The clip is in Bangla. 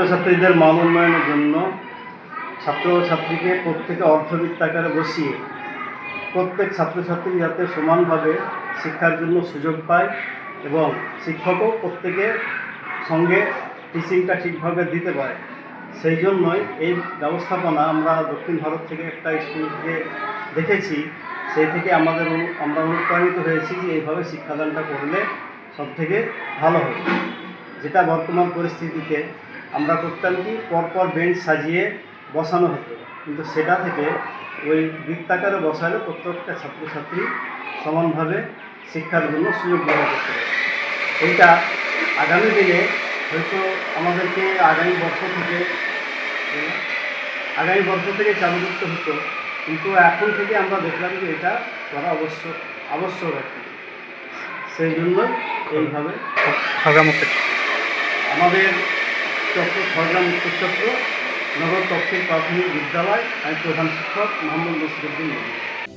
ছাত্রছাত্রীদের মান উন্নয়নের জন্য ছাত্র ছাত্রীকে প্রত্যেকে অর্ধবৃত্ত আকারে বসিয়ে প্রত্যেক ছাত্রছাত্রী যাতে সমানভাবে শিক্ষার জন্য সুযোগ পায় এবং শিক্ষকও প্রত্যেকের সঙ্গে টিচিংটা ঠিকভাবে দিতে পারে। সেই জন্যই এই ব্যবস্থাপনা আমরা দক্ষিণ ভারত থেকে একটা স্কুল থেকে দেখেছি, সেই থেকে আমাদের আমরা অনুপ্রাণিত হয়েছি যে এইভাবে শিক্ষাদানটা করলে সব থেকে ভালো হবে। যেটা বর্তমান পরিস্থিতিতে আমরা করতাম কি? পরপর বেঞ্চ সাজিয়ে বসানো হতো। কিন্তু সেটা থেকে ওই বৃত্তাকারে বসালে প্রত্যেকটা ছাত্রছাত্রী সমানভাবে শিক্ষার জন্য সুযোগ গ্রহণ করতে পারে এইটা আগামী দিনে হয়তো আমাদেরকে আগামী বর্ষ থেকে আগামী বর্ষ থেকে চালু করতে হতো। কিন্তু এখন থেকে আমরা দেখলাম যে এটা করা আবশ্যক আবশ্যক আর কি। সেই জন্য এইভাবে আমাদের চক্র খড়গ্রাম উত্তরচক্র নগর তফসিল প্রাথমিক বিদ্যালয় আমি প্রধান শিক্ষক মোহাম্মদ মুসিরুদ্দিন নবী